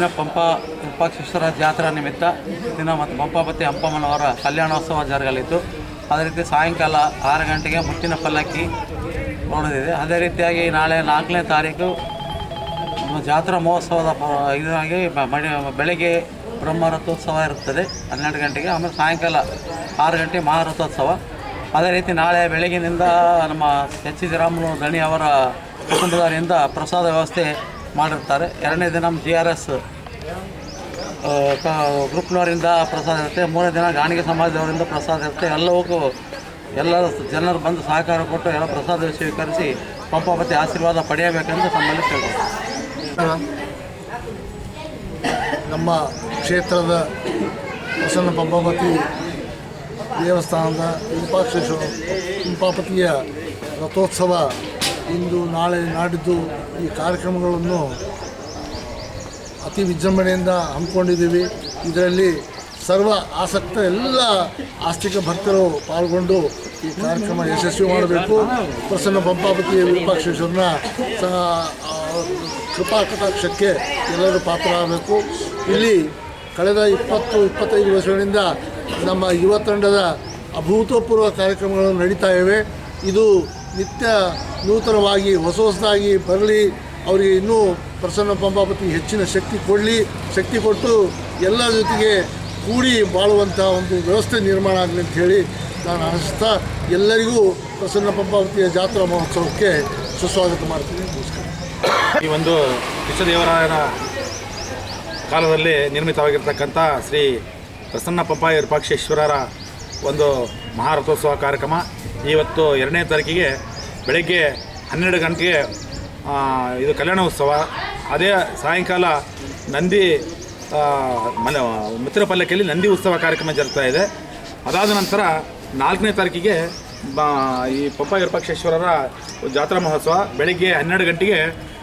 ದಿನ ಪಂಪ ವಿರೂಪಾಕ್ಷೇಶ್ವರ ಜಾತ್ರಾ ನಿಮಿತ್ತ ದಿನ ಮತ್ತು ಪಂಪಾಪತಿ ಹಂಪಮ್ಮನವರ ಕಲ್ಯಾಣೋತ್ಸವ ಜರುಗಲಿತ್ತು ಅದೇ ರೀತಿ ಸಾಯಂಕಾಲ ಆರು ಗಂಟೆಗೆ ಮುತ್ತಿನ ಪಲ್ಲಕ್ಕಿ ನೋಡೋದಿದೆ ಅದೇ ರೀತಿಯಾಗಿ ನಾಳೆ ನಾಲ್ಕನೇ ತಾರೀಕು ಜಾತ್ರಾ ಮಹೋತ್ಸವದ ಇದಾಗಿ ಮಡಿ- ಬೆಳಗ್ಗೆ ಬ್ರಹ್ಮರಥೋತ್ಸವ ಇರುತ್ತದೆ, ಹನ್ನೆರಡು ಗಂಟೆಗೆ, ಆಮೇಲೆ ಸಾಯಂಕಾಲ ಆರು ಗಂಟೆ ಮಹಾರಥೋತ್ಸವ. ಅದೇ ರೀತಿ ನಾಳೆ ಬೆಳಗಿನಿಂದ ನಮ್ಮ ಎಚ್ ಸಿ ರಾಮುಲು ದಣಿ ಅವರ ಕುಟುಂಬದವರಿಂದ ಪ್ರಸಾದ ವ್ಯವಸ್ಥೆ ಮಾಡಿರ್ತಾರೆ. ಎರಡನೇ ದಿನ ಜಿ ಆರ್ ಎಸ್ ಗ್ರೂಪ್ನವರಿಂದ ಪ್ರಸಾದ ಇರುತ್ತೆ. ಮೂರನೇ ದಿನ ಗಾಣಿಗೆ ಸಮಾಜದವರಿಂದ ಪ್ರಸಾದ ಇರುತ್ತೆ. ಎಲ್ಲವಕ್ಕೂ ಎಲ್ಲ ಜನರು ಬಂದು ಸಹಕಾರ ಕೊಟ್ಟು ಎಲ್ಲ ಪ್ರಸಾದ ಸ್ವೀಕರಿಸಿ ಪಂಪಾಪತಿ ಆಶೀರ್ವಾದ ಪಡೆಯಬೇಕೆಂದು ತಮ್ಮಲ್ಲಿ ಕೇಳ್ಬೋದು ನಮ್ಮ ಕ್ಷೇತ್ರದ ಪ್ರಸನ್ನ ಪಂಪಾಪತಿ ದೇವಸ್ಥಾನದ ವಿರೂಪಾಕ್ಷೇಶ್ವರ ಪಂಪಾಪತಿಯ ರಥೋತ್ಸವ ಇಂದು ನಾಳೆ ನಾಡಿದ್ದು ಈ ಕಾರ್ಯಕ್ರಮಗಳನ್ನು ಅತಿ ವಿಜೃಂಭಣೆಯಿಂದ ಹಮ್ಮಿಕೊಂಡಿದ್ದೀವಿ. ಇದರಲ್ಲಿ ಸರ್ವ ಆಸಕ್ತ ಎಲ್ಲ ಆಸ್ತಿಕ ಭಕ್ತರು ಪಾಲ್ಗೊಂಡು ಈ ಕಾರ್ಯಕ್ರಮ ಯಶಸ್ವಿ ಮಾಡಬೇಕು. ಪ್ರಸನ್ನ ಪಂಪಾಪತಿ ವಿರೂಪಾಕ್ಷೇಶ್ವರನ ಕೃಪಾ ಕಟಾಕ್ಷಕ್ಕೆ ಎಲ್ಲರೂ ಪಾತ್ರರಾಗಬೇಕು. ಇಲ್ಲಿ ಕಳೆದ ಇಪ್ಪತ್ತು, ಇಪ್ಪತ್ತೈದು ವರ್ಷಗಳಿಂದ ನಮ್ಮ ಯುವ ತಂಡದ ಅಭೂತಪೂರ್ವ ಕಾರ್ಯಕ್ರಮಗಳು ನಡೀತಾ ಇವೆ. ಇದು ನಿತ್ಯ ನೂತನವಾಗಿ, ಹೊಸ ಹೊಸದಾಗಿ ಬರಲಿ, ಅವರಿಗೆ ಇನ್ನೂ ಪ್ರಸನ್ನ ಪಂಪಾಪತಿ ಹೆಚ್ಚಿನ ಶಕ್ತಿ ಕೊಡಲಿ, ಶಕ್ತಿ ಕೊಟ್ಟು ಎಲ್ಲ ಜೊತೆಗೆ ಕೂಡಿ ಬಾಳುವಂಥ ಒಂದು ವ್ಯವಸ್ಥೆ ನಿರ್ಮಾಣ ಆಗಲಿ ಅಂತ ಹೇಳಿ ನಾನು ಅನಿಸ್ತಾ ಎಲ್ಲರಿಗೂ ಪ್ರಸನ್ನ ಪಂಪಾವತಿಯ ಜಾತ್ರಾ ಮಹೋತ್ಸವಕ್ಕೆ ಸುಸ್ವಾಗತ ಮಾಡ್ತೀನಿ. ನಮಸ್ಕಾರ. ಈ ಒಂದು ಕೃಷ್ಣದೇವರಾಯನ ಕಾಲದಲ್ಲಿ ನಿರ್ಮಿತವಾಗಿರ್ತಕ್ಕಂಥ ಶ್ರೀ ಪ್ರಸನ್ನ ಪಂಪ ವಿರೂಪಾಕ್ಷೇಶ್ವರರ ಒಂದು ಮಹಾರಥೋತ್ಸವ ಕಾರ್ಯಕ್ರಮ. ಇವತ್ತು ಎರಡನೇ ತಾರೀಕಿಗೆ ಬೆಳಗ್ಗೆ ಹನ್ನೆರಡು ಗಂಟೆಗೆ ಇದು ಕಲ್ಯಾಣ ಉತ್ಸವ ಅದೇ ಸಾಯಂಕಾಲ ನಂದಿ ಮನೆ, ಮಿತ್ರ ಪಲ್ಲಕ್ಕಿಯಲ್ಲಿ ನಂದಿ ಉತ್ಸವ ಕಾರ್ಯಕ್ರಮ ಜರುಗ್ತಾ ಇದೆ. ಅದಾದ ನಂತರ ನಾಲ್ಕನೇ ತಾರೀಕಿಗೆ ಈ ಪಪ್ಪ ವಿರೂಪಾಕ್ಷೇಶ್ವರರ ಜಾತ್ರಾ ಮಹೋತ್ಸವ ಬೆಳಗ್ಗೆ ಹನ್ನೆರಡು ಗಂಟೆಗೆ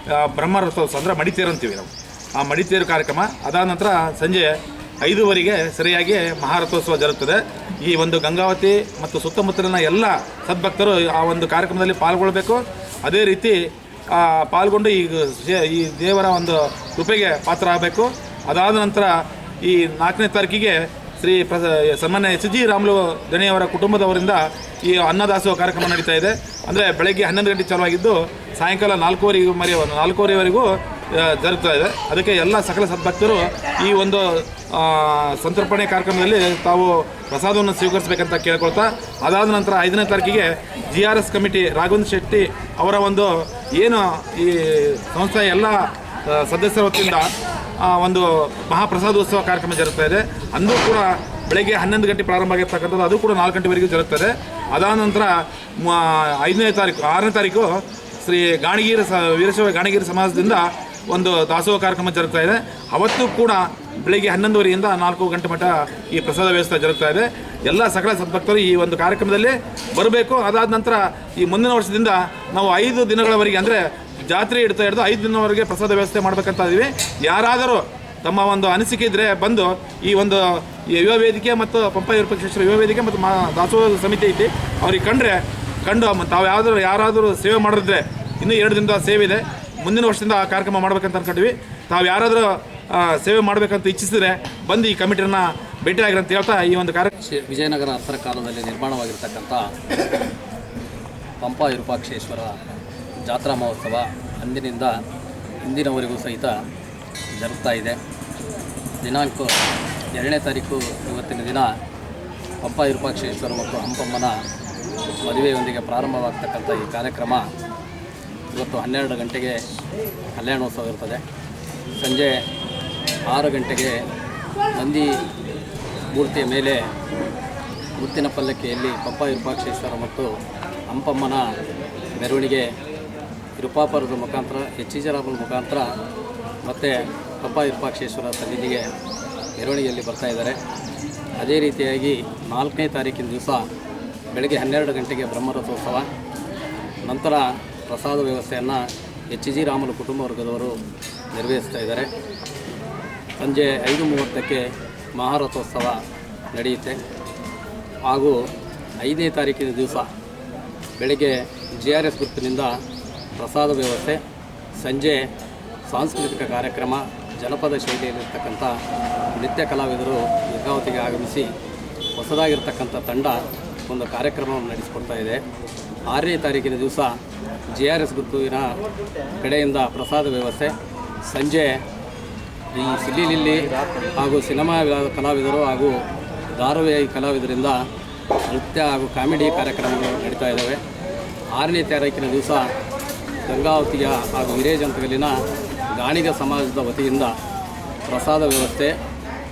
ಬ್ರಹ್ಮ ಬ್ರಹ್ಮರಥೋತ್ಸವ ಅಂದರೆ ಮಡಿತೇರು ಅಂತೀವಿ ನಾವು. ಆ ಮಡಿತೇರು ಕಾರ್ಯಕ್ರಮ ಅದಾದ ನಂತರ ಸಂಜೆ ಐದೂವರೆಗೆ ಸರಿಯಾಗಿ ಮಹಾರಥೋತ್ಸವ ಜರುಗುತ್ತದೆ ಈ ಒಂದು ಗಂಗಾವತಿ ಮತ್ತು ಸುತ್ತಮುತ್ತಲಿನ ಎಲ್ಲ ಸದ್ಭಕ್ತರು ಆ ಒಂದು ಕಾರ್ಯಕ್ರಮದಲ್ಲಿ ಪಾಲ್ಗೊಳ್ಬೇಕು. ಅದೇ ರೀತಿ ಪಾಲ್ಗೊಂಡು ಈ ಈ ದೇವರ ಒಂದು ಕೃಪೆಗೆ ಪಾತ್ರ ಆಗಬೇಕು ಅದಾದ ನಂತರ ಈ ನಾಲ್ಕನೇ ತಾರೀಕಿಗೆ ಶ್ರೀ ಪ್ರ ಸನ್ಮಾನ್ಯ ಎಸ್ ಜಿ ರಾಮುಲು ದಣಿಯವರ ಕುಟುಂಬದವರಿಂದ ಈ ಅನ್ನದಾಸೋಹ ಕಾರ್ಯಕ್ರಮ ನಡೀತಾ ಇದೆ. ಅಂದರೆ ಬೆಳಗ್ಗೆ ಹನ್ನೊಂದು ಗಂಟೆ ಚಾಲುವಾಗಿದ್ದು, ಸಾಯಂಕಾಲ ನಾಲ್ಕೂವರೆಗೂ ಮರಿ ನಾಲ್ಕೂವರೆವರೆಗೂ ಜರುಗ್ತಾ ಇದೆ. ಅದಕ್ಕೆ ಎಲ್ಲ ಸಕಲ ಸದ್ಭಕ್ತರು ಈ ಒಂದು ಸಂತರ್ಪಣೆ ಕಾರ್ಯಕ್ರಮದಲ್ಲಿ ತಾವು ಪ್ರಸಾದವನ್ನು ಸ್ವೀಕರಿಸಬೇಕಂತ ಕೇಳ್ಕೊಳ್ತಾ, ಅದಾದ ನಂತರ ಐದನೇ ತಾರೀಕಿಗೆ G R S committee Raghavendra Shetty ಅವರ ಒಂದು ಏನು ಈ ಸಂಸ್ಥೆಯ ಎಲ್ಲ ಸದಸ್ಯರ ವತಿಯಿಂದ ಒಂದು ಮಹಾಪ್ರಸಾದೋತ್ಸವ ಕಾರ್ಯಕ್ರಮ ಜರುಗ್ತಾ ಇದೆ. ಅಂದು ಕೂಡ ಬೆಳಗ್ಗೆ ಹನ್ನೊಂದು ಗಂಟೆ ಪ್ರಾರಂಭ ಆಗಿರ್ತಕ್ಕಂಥದ್ದು. ಅದು ಕೂಡ ನಾಲ್ಕು ಗಂಟೆವರೆಗೂ ಜರುಗ್ತದೆ. ಅದಾದ ನಂತರ ಐದನೇ ತಾರೀಕು, ಆರನೇ ತಾರೀಕು ಶ್ರೀ ಗಾಣಗೀರ ಸ, ವೀರಶೈವ ಗಾಣಗೀರ ಸಮಾಜದಿಂದ ಒಂದು ದಾಸೋಹ ಕಾರ್ಯಕ್ರಮ ಜರುಗ್ತಾ ಇದೆ. ಅವತ್ತು ಕೂಡ ಬೆಳಿಗ್ಗೆ ಹನ್ನೊಂದುವರೆಯಿಂದ ನಾಲ್ಕು ಗಂಟೆ ಮಟ್ಟ ಈ ಪ್ರಸಾದ ವ್ಯವಸ್ಥೆ ಜರುಗ್ತಾ ಇದೆ. ಎಲ್ಲ ಸಕಲ ಸದ್ಭಕ್ತರು ಈ ಒಂದು ಕಾರ್ಯಕ್ರಮದಲ್ಲಿ ಬರಬೇಕು. ಅದಾದ ನಂತರ ಈ ಮುಂದಿನ ವರ್ಷದಿಂದ ನಾವು ಐದು ದಿನಗಳವರೆಗೆ ಅಂದರೆ ಜಾತ್ರೆ ಇಡ್ತಾ ಹಿಡಿದು ಐದು ದಿನವರೆಗೆ ಪ್ರಸಾದ ವ್ಯವಸ್ಥೆ ಮಾಡ್ಬೇಕಂತ ಇದ್ದೀವಿ ಯಾರಾದರೂ ತಮ್ಮ ಒಂದು ಅನಿಸಿಕೆ ಇದ್ದರೆ ಬಂದು ಈ ಒಂದು ಯುವ ವೇದಿಕೆ ಮತ್ತು ಪಂಪ ವಿರೂಪಾಕ್ಷೇಶ್ವರ ಯುವ ವೇದಿಕೆ ಮತ್ತು ಮಾ ದಾಸೋಹ ಸಮಿತಿ ಐತಿ, ಅವ್ರಿಗೆ ಕಂಡ್ರೆ ಕಂಡು ತಾವು ಯಾವ್ದಾದ್ರು ಯಾರಾದರೂ ಸೇವೆ ಮಾಡಿದ್ರೆ ಇನ್ನೂ ಎರಡು ದಿನದ ಸೇವೆ ಇದೆ. ಮುಂದಿನ ವರ್ಷದಿಂದ ಆ ಕಾರ್ಯಕ್ರಮ ಮಾಡಬೇಕಂತ ಅನ್ಕೊಂಡ್ವಿ. ತಾವು ಯಾರಾದರೂ ಸೇವೆ ಮಾಡಬೇಕಂತ ಇಚ್ಛಿಸಿದ್ರೆ ಬಂದು ಈ ಕಮಿಟಿಯನ್ನು ಭೇಟಿಯಾಗಿರಿ ಅಂತ ಹೇಳ್ತಾ ಈ ಒಂದು ಕಾರ್ಯ ವಿಜಯನಗರ ಅರಸರ ಕಾಲದಲ್ಲಿ ನಿರ್ಮಾಣವಾಗಿರ್ತಕ್ಕಂಥ ಪಂಪ ವಿರೂಪಾಕ್ಷೇಶ್ವರ ಜಾತ್ರಾ ಮಹೋತ್ಸವ ಅಂದಿನಿಂದ ಇಂದಿನವರೆಗೂ ಸಹಿತ ಜರುಗ್ತಾ ಇದೆ. ದಿನಾಂಕ ಎರಡನೇ ತಾರೀಕು ಇವತ್ತಿನ ದಿನ ಪಂಪ ವಿರೂಪಾಕ್ಷೇಶ್ವರ ಮತ್ತು ಹಂಪಮ್ಮನ ಮದುವೆಯೊಂದಿಗೆ ಪ್ರಾರಂಭವಾಗ್ತಕ್ಕಂಥ ಈ ಕಾರ್ಯಕ್ರಮ ಇವತ್ತು ಹನ್ನೆರಡು ಗಂಟೆಗೆ ಕಲ್ಯಾಣೋತ್ಸವ ಇರ್ತದೆ. ಸಂಜೆ ಆರು ಗಂಟೆಗೆ ನಂದಿ ಮೂರ್ತಿಯ ಮೇಲೆ ಮುತ್ತಿನ ಪಲ್ಲಕ್ಕಿಯಲ್ಲಿ ಪಪ್ಪ ವಿರೂಪಾಕ್ಷೇಶ್ವರ ಮತ್ತು ಅಂಪಮ್ಮನ ಮೆರವಣಿಗೆ ವಿರೂಪಾಪುರದ ಮುಖಾಂತರ ಜರಾಮನ ಮುಖಾಂತರ ಮತ್ತು ಪಪ್ಪ ವಿರೂಪಾಕ್ಷೇಶ್ವರ ಸನ್ನಿಧಿಗೆ ಮೆರವಣಿಗೆಯಲ್ಲಿ ಬರ್ತಾ ಇದ್ದಾರೆ. ಅದೇ ರೀತಿಯಾಗಿ ನಾಲ್ಕನೇ ತಾರೀಕಿನ ದಿವಸ ಬೆಳಗ್ಗೆ ಹನ್ನೆರಡು ಗಂಟೆಗೆ ಬ್ರಹ್ಮರಥೋತ್ಸವ. ನಂತರ ಪ್ರಸಾದ ವ್ಯವಸ್ಥೆಯನ್ನು ಎಚ್ ಜಿ ರಾಮಲು ಕುಟುಂಬ ವರ್ಗದವರು ನಿರ್ವಹಿಸ್ತಾ ಇದ್ದಾರೆ. ಸಂಜೆ ಐದು ಮೂವತ್ತಕ್ಕೆ ಮಹಾರಥೋತ್ಸವ ನಡೆಯುತ್ತೆ. ಹಾಗೂ ಐದನೇ ತಾರೀಕಿನ ದಿವಸ ಬೆಳಗ್ಗೆ ಜಿ ಆರ್ ಎಸ್ ಗುರುತಿನಿಂದ ಪ್ರಸಾದ ವ್ಯವಸ್ಥೆ, ಸಂಜೆ ಸಾಂಸ್ಕೃತಿಕ ಕಾರ್ಯಕ್ರಮ, ಜನಪದ ಶೈಲಿಯಲ್ಲಿರ್ತಕ್ಕಂಥ ನೃತ್ಯ ಕಲಾವಿದರು ಗಂಗಾವತಿಗೆ ಆಗಮಿಸಿ ಹೊಸದಾಗಿರ್ತಕ್ಕಂಥ ತಂಡ ಒಂದು ಕಾರ್ಯಕ್ರಮವನ್ನು ನಡೆಸಿಕೊಡ್ತಾ ಇದೆ. ಆರನೇ ತಾರೀಕಿನ ದಿವಸ ಜಿ ಆರ್ ಎಸ್ ಗುತ್ತುವಿನ ಕಡೆಯಿಂದ ಪ್ರಸಾದ ವ್ಯವಸ್ಥೆ. ಸಂಜೆ ಈ ಸಿಲಿಲಿಲ್ಲಿ ಹಾಗೂ ಸಿನಿಮಾ ಕಲಾವಿದರು ಹಾಗೂ ಧಾರಾವಾಹಿ ಕಲಾವಿದರಿಂದ ನೃತ್ಯ ಹಾಗೂ ಕಾಮಿಡಿ ಕಾರ್ಯಕ್ರಮಗಳು ನಡೀತಾ ಇದ್ದಾವೆ. ಆರನೇ ತಾರೀಕಿನ ದಿವಸ ಗಂಗಾವತಿಯ ಹಾಗೂ ಹಿರೇಜಂತಗಲಿನ ಗಾಣಿಗ ಸಮಾಜದ ವತಿಯಿಂದ ಪ್ರಸಾದ ವ್ಯವಸ್ಥೆ.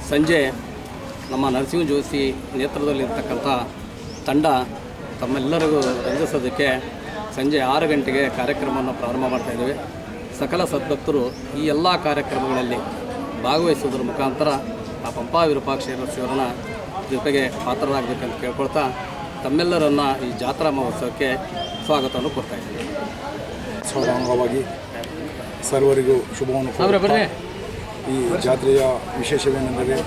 ಸಂಜೆ ನಮ್ಮ ನರಸಿಂಹ ಜೋಶಿ ನೇತೃತ್ವದಲ್ಲಿರ್ತಕ್ಕಂಥ ತಂಡ ತಮ್ಮೆಲ್ಲರಿಗೂ ರಂಜಿಸೋದಕ್ಕೆ ಸಂಜೆ ಆರು ಗಂಟೆಗೆ ಕಾರ್ಯಕ್ರಮವನ್ನು ಪ್ರಾರಂಭ ಮಾಡ್ತಾ ಇದ್ದೇವೆ. ಸಕಲ ಸದ್ಭಕ್ತರು ಈ ಎಲ್ಲ ಕಾರ್ಯಕ್ರಮಗಳಲ್ಲಿ ಭಾಗವಹಿಸುವುದರ ಮುಖಾಂತರ ಆ ಪಂಪಾ ವಿರೂಪಾಕ್ಷೇಶ್ವರ ಶಿವರನ್ನ ಜೊತೆಗೆ ಪಾತ್ರರಾಗಬೇಕಂತ ಕೇಳ್ಕೊಳ್ತಾ ತಮ್ಮೆಲ್ಲರನ್ನ ಈ ಜಾತ್ರಾ ಮಹೋತ್ಸವಕ್ಕೆ ಸ್ವಾಗತವನ್ನು ಕೊಡ್ತಾ ಇದ್ದೀವಿ. ಉತ್ಸವದ ಅಂಗವಾಗಿ ಸರ್ವರಿಗೂ ಶುಭವನ್ನು ಕೋರುತ್ತಾ ಈ ಜಾತ್ರೆಯ ವಿಶೇಷವೇನೆಂದರೆ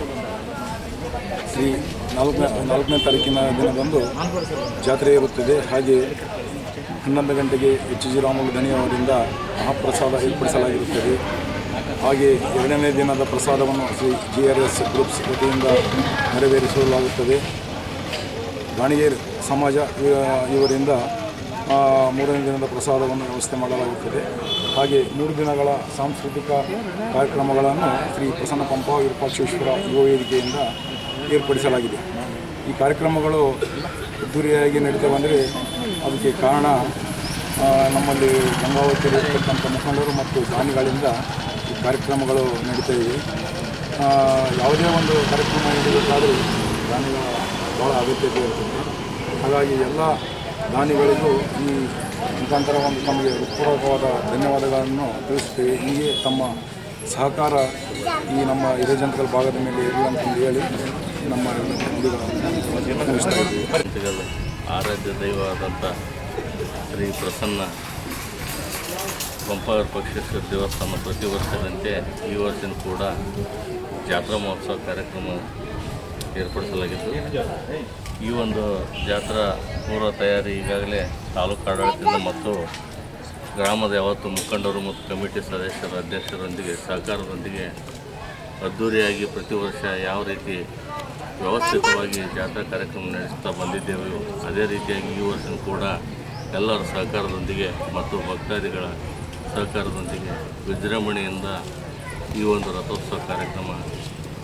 ಶ್ರೀ ನಾಲ್ಕನೇ ನಾಲ್ಕನೇ ತಾರೀಕಿನ ದಿನದಂದು ಜಾತ್ರೆ ಇರುತ್ತದೆ. ಹಾಗೆ ಹನ್ನೊಂದು ಗಂಟೆಗೆ ಎಚ್ ಜಿ ರಾಮುಲು ಧನಿ ಅವರಿಂದ ಮಹಾಪ್ರಸಾದ ಏರ್ಪಡಿಸಲಾಗಿರುತ್ತದೆ. ಹಾಗೆ ಎರಡನೇ ದಿನದ ಪ್ರಸಾದವನ್ನು Shri G R S groups ವತಿಯಿಂದ ನೆರವೇರಿಸಲಾಗುತ್ತದೆ. ಗಾಣಿಗೇರ್ ಸಮಾಜ ಇವರಿಂದ ಮೂರನೇ ದಿನದ ಪ್ರಸಾದವನ್ನು ವ್ಯವಸ್ಥೆ ಮಾಡಲಾಗುತ್ತದೆ. ಹಾಗೆ ಮೂರು ದಿನಗಳ ಸಾಂಸ್ಕೃತಿಕ ಕಾರ್ಯಕ್ರಮಗಳನ್ನು ಶ್ರೀ ಪ್ರಸನ್ನ ಪಂಪ ವಿರೂಪಾಕ್ಷೇಶ್ವರ ಯುವ ವೇದಿಕೆಯಿಂದ ಏರ್ಪಡಿಸಲಾಗಿದೆ. ಈ ಕಾರ್ಯಕ್ರಮಗಳು ಅದ್ದೂರಿಯಾಗಿ ನಡೀತಾ ಬಂದರೆ ಅದಕ್ಕೆ ಕಾರಣ ನಮ್ಮಲ್ಲಿ ಗಂಗಾವತಿಯಲ್ಲಿರ್ತಕ್ಕಂಥ ಮುಖಂಡರು ಮತ್ತು ದಾನಿಗಳಿಂದ ಈ ಕಾರ್ಯಕ್ರಮಗಳು ನಡೀತಾ ಇವೆ ಯಾವುದೇ ಒಂದು ಕಾರ್ಯಕ್ರಮ ನೀಡಬೇಕಾದರೂ ದಾನಿಗಳ ಭಾಳ ಅಗತ್ಯತೆ ಇರ್ತದೆ ಹಾಗಾಗಿ ಎಲ್ಲ ದಾನಿಗಳಿಗೂ ಈ ಮುಖಾಂತರ ಒಂದು ತಮಗೆ ಉತ್ಪೂರ್ವಕವಾದ ಧನ್ಯವಾದಗಳನ್ನು ತಿಳಿಸುತ್ತೇವೆ. ಹೀಗೆ ತಮ್ಮ ಸಹಕಾರ ಈ ನಮ್ಮ ಹಿರೇಜನಕಲ್ ಭಾಗದ ಮೇಲೆ ಇರಲಿ ಅಂತಂದು ಹೇಳಿ ನಮ್ಮ ಆರಾಧ್ಯ ದೈವವಾದಂಥ ಶ್ರೀ ಪ್ರಸನ್ನ ಪಂಪಾವರ ಪಕ್ಷೇಶ್ವರ ದೇವಸ್ಥಾನ ಪ್ರತಿ ವರ್ಷದಂತೆ ಈ ವರ್ಷ ಕೂಡ ಜಾತ್ರಾ ಮಹೋತ್ಸವ ಕಾರ್ಯಕ್ರಮ ಏರ್ಪಡಿಸಲಾಗಿತ್ತು. ಈ ಒಂದು ಜಾತ್ರಾ ಪೂರ್ವ ತಯಾರಿ ಈಗಾಗಲೇ ತಾಲೂಕು ಆಡಳಿತದಿಂದ ಮತ್ತು ಗ್ರಾಮದ ಯಾವತ್ತು ಮುಖಂಡರು ಮತ್ತು ಕಮಿಟಿ ಸದಸ್ಯರ, ಅಧ್ಯಕ್ಷರೊಂದಿಗೆ, ಸಹಕಾರದೊಂದಿಗೆ ಅದ್ದೂರಿಯಾಗಿ ಪ್ರತಿ ವರ್ಷ ಯಾವ ರೀತಿ ವ್ಯವಸ್ಥಿತವಾಗಿ ಜಾತ್ರಾ ಕಾರ್ಯಕ್ರಮ ನಡೆಸ್ತಾ ಬಂದಿದ್ದೇವೆ. ಅದೇ ರೀತಿಯಾಗಿ ಈ ವರ್ಷ ಕೂಡ ಎಲ್ಲರ ಸಹಕಾರದೊಂದಿಗೆ ಮತ್ತು ಭಕ್ತಾದಿಗಳ ಸಹಕಾರದೊಂದಿಗೆ ವಿಜೃಂಭಣೆಯಿಂದ ಈ ಒಂದು ರಥೋತ್ಸವ ಕಾರ್ಯಕ್ರಮ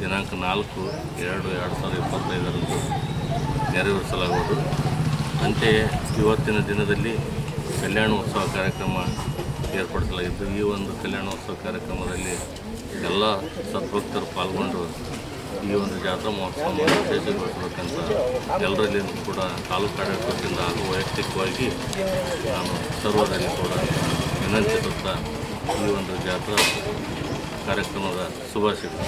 ದಿನಾಂಕ ನಾಲ್ಕು, ಎರಡು ಎರಡು ಸಾವಿರದ ಇಪ್ಪತ್ತೈದರಂದು ನೆರವೇರಿಸಲಾಗುವುದು. ಅಂತೆಯೇ ಇವತ್ತಿನ ದಿನದಲ್ಲಿ ಕಲ್ಯಾಣೋತ್ಸವ ಕಾರ್ಯಕ್ರಮ ಏರ್ಪಡಿಸಲಾಗಿದ್ದು ಈ ಒಂದು ಕಲ್ಯಾಣೋತ್ಸವ ಕಾರ್ಯಕ್ರಮದಲ್ಲಿ ಎಲ್ಲ ಸದ್ಭಕ್ತರು ಪಾಲ್ಗೊಂಡು ಈ ಒಂದು ಜಾತ್ರಾ ಮಹೋತ್ಸವ ವಿಶೇಷಗೊಳಿಸಬೇಕಂತ ಎಲ್ಲರಲ್ಲಿ ಕೂಡ ತಾಲೂಕು ಆಡಳಿತದಿಂದ ಹಾಗೂ ವೈಯಕ್ತಿಕವಾಗಿ ನಾನು ಸರ್ವರಲ್ಲಿ ಕೂಡ ವಿನಂತಿಸುತ್ತಾ ಈ ಒಂದು ಜಾತ್ರಾ ಕಾರ್ಯಕ್ರಮದ ಶುಭಾಶಯಗಳು